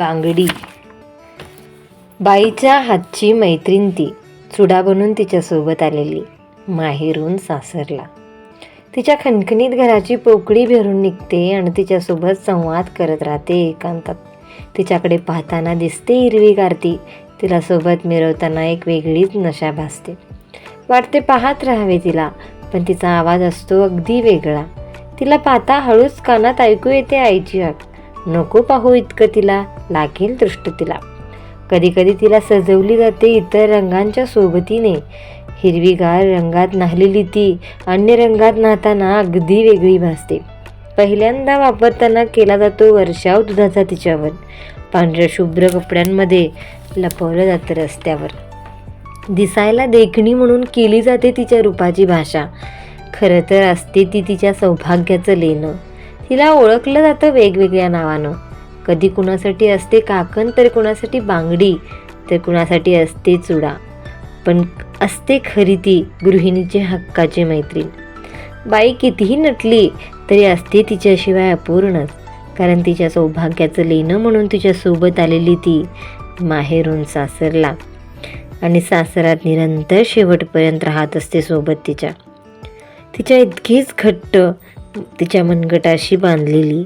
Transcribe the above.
बांगडी. बाईच्या हातची मैत्रीण ती चुडा बनून तिच्यासोबत आलेली. माहेरून सासरला. तिच्या खणखणीत घराची पोकळी भरून निघते आणि तिच्यासोबत संवाद करत राहते एकांतात. तिच्याकडे पाहताना दिसते हिरवी ती तिला सोबत मिरवताना एक वेगळीच नशा भासते. वाटते पाहत राहावे तिला पण तिचा आवाज असतो अगदी वेगळा. तिला पाहता हळूच कानात ऐकू येते आईची आग नको पाहू इतकं तिला लागेल दृष्ट तिला. कधीकधी तिला सजवली जाते इतर रंगांच्या सोबतीने. हिरवीगार रंगात नाहलेली ती अन्य रंगात नाहताना अगदी वेगळी भासते. पहिल्यांदा वापरताना केला जातो वर्षाव दुधाचा तिच्यावर. पांढऱ्या शुभ्र कपड्यांमध्ये लपवलं जातं रस्त्यावर. दिसायला देखणी म्हणून केली जाते तिच्या रूपाची भाषा. खरं तर असते ती तिच्या सौभाग्याचं लेणं. तिला ओळखलं जातं वेगवेगळ्या नावानं. कधी कुणासाठी असते काकण तर कुणासाठी बांगडी तर कुणासाठी असते चुडा. पण असते खरी ती गृहिणीची हक्काची मैत्रीण. बाई कितीही नटली तरी असते तिच्याशिवाय अपूर्णच. कारण तिच्या सौभाग्याचं लेणं म्हणून तिच्यासोबत आलेली ती माहेरून सासरला. आणि सासरात निरंतर शेवटपर्यंत राहत असते सोबत तिच्या. तिच्या इतकीच घट्ट तिच्या मनगटाशी बांधलेली.